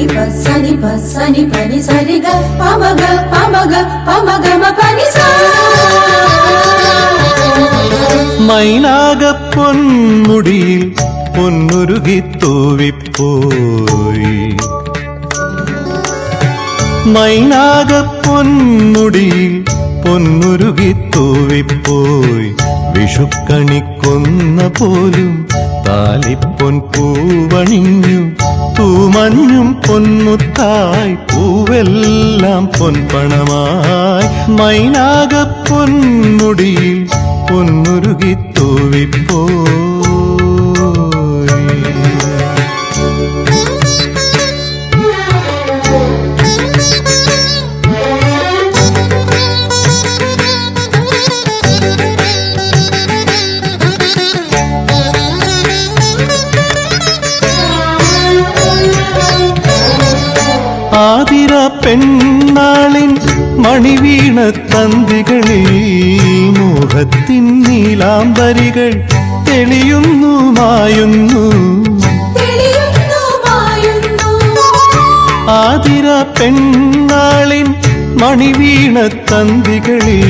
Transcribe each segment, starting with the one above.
సని పని సరిగ పమగ పమగ పమగమ పని సా മൈനാക പൊന്മുടിയിൽ പൊന്നുരുകി തൂവിപ്പോയി മൈനാക പൊന്മുടിയിൽ പൊന്നുരുകി തൂവിപ്പോയി വിഷുക്കണിക്കൊന്ന പോലും താലിപ്പൊൻ പൂവണിഞ്ഞു തൂമഞ്ഞും പൊന്മുത്തായി പൂവെല്ലാം പൊൻപണമായി മൈനാക പൊന്മുടിയിൽ പൊന്നുരുകി തൂവിപ്പോയി പെണ്ണാളിൻ മണിവീണ തന്തികളിൽ മോഹത്തിൻ നീലാംബരികൾ തെളിയുന്നു മായുന്നു. ആതിര പെണ്ണാളിൻ മണിവീണ തന്തികളിൽ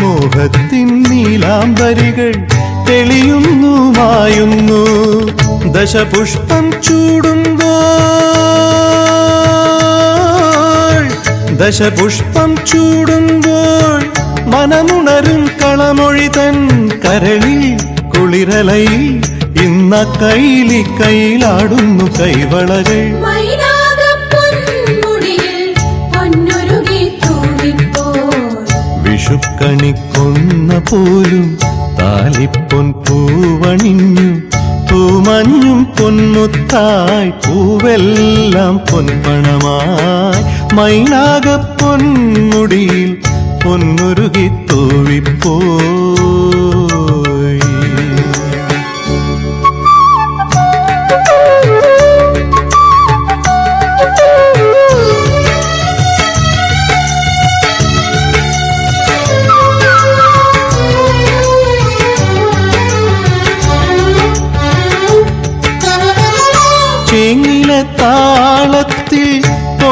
മോഹത്തിൻ നീലാംബരികൾ തെളിയുന്നു മായുന്നു. ദശപുഷ്പം ചൂടുമ്പോൾ ദശപുഷ്പം ചൂടുമ്പോൾ മനമുണരും കളമൊഴി തൻ കരളിൽ കുളിരലയിൽ ഇന്ന കൈലി കൈലാടുന്നു കൈവളകൾ. വിഷുക്കണിക്കൊന്ന പോലും താലിപ്പൊൻ പൂവണിഞ്ഞു. പൂമഞ്ഞും പൊന്മുത്തായി പൂവെല്ലാം പൊൻപണമായി மைனாக பொன்முடியில் பொன்முருகி தோழிப்போ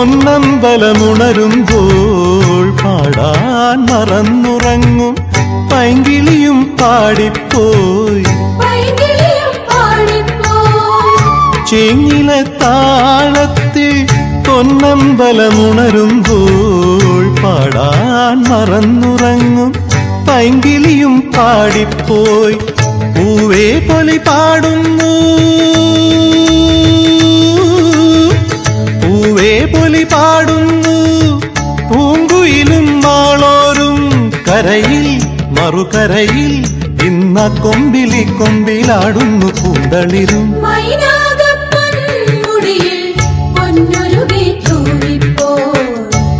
പൊന്നമ്പലമുണരുമ്പോൾ പാടാൻ മറന്നുറങ്ങും. പൈങ്കിളിയും പാടിപ്പോയി. ചേങ്ങിലെ താളത്തിൽ പൊന്നമ്പലമുണരുമ്പോൾ പാടാൻ മറന്നുറങ്ങും. പൈങ്കിളിയും പാടിപ്പോയി. പൂവേ പൊലി പാടുന്നു. പൊലി പാടുന്നു. പൂങ്കുയിലും മാളോരും കരയിൽ മറുകരയിൽ ഇന്ന കൊമ്പിലി കൊമ്പിലാടുന്നു പൂന്തളിരും.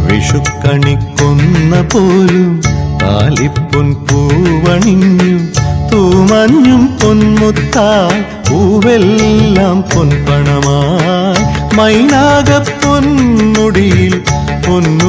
വിഷുക്കണിക്കൊന്ന പോലും താലിപ്പൊൻ പൂവണിഞ്ഞു. തൂമഞ്ഞും പൊന്മുത്തായി പൂവെല്ലാം പൊൻപണമാ മൈനാക con